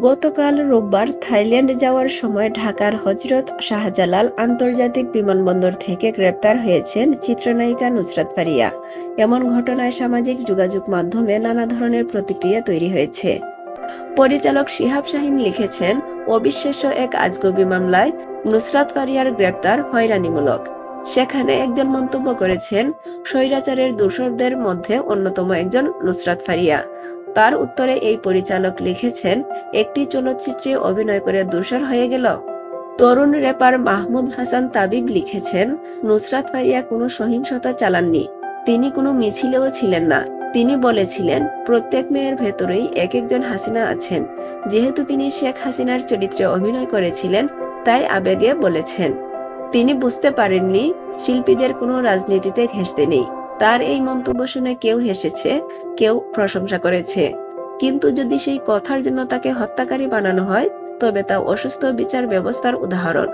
গতকাল রোববার থাইল্যান্ড যাওয়ার সময় ঢাকার হজরত শাহজালাল আন্তর্জাতিক বিমানবন্দর থেকে গ্রেপ্তার হয়েছেন চিত্রনায়িকা নুসরাত ফারিয়া। এমন ঘটনায় সামাজিক যোগাযোগ মাধ্যমে নানা ধরনের প্রতিক্রিয়া তৈরি হয়েছে। পরিচালক শিহাব শাহিন লিখেছেন, অবিশ্বাস্য এক আজগবি মামলায় নুসরাত ফারিয়ার গ্রেপ্তার হয়রানিমূলক। সেখানে একজন মন্তব্য করেছেন, স্বৈরাচারের দূষরদের মধ্যে অন্যতম একজন নুসরাত ফারিয়া। তার উত্তরে এই পরিচালক লিখেছেন, একটি চলচ্চিত্রে অভিনয় করে দূষর হয়ে গেল। তরুণ রেপার মাহমুদ হাসান তাবিব লিখেছেন, নুসরাত ফারিয়া কোনো সহিংসতা চালাননি। তিনি কোনো মিছিলেও ছিলেন না। তিনি বলেছিলেন, প্রত্যেক মেয়ের ভেতরেই এক একজন হাসিনা আছেন। যেহেতু তিনি শেখ হাসিনার চরিত্রে অভিনয় করেছিলেন, তাই আবেগে বলেছেন। তিনি বুঝতে পারেননি, শিল্পীদের কোনো রাজনীতিতে ঘেঁষতে নেই। তার এই মন্তব্য শুনে কেউ হেসেছে, কেউ প্রশংসা করেছে। কিন্তু যদি সেই কথার জন্য তাকে হত্যাকারী বানানো হয়, তবে তা অসুস্থ বিচার ব্যবস্থার উদাহরণ।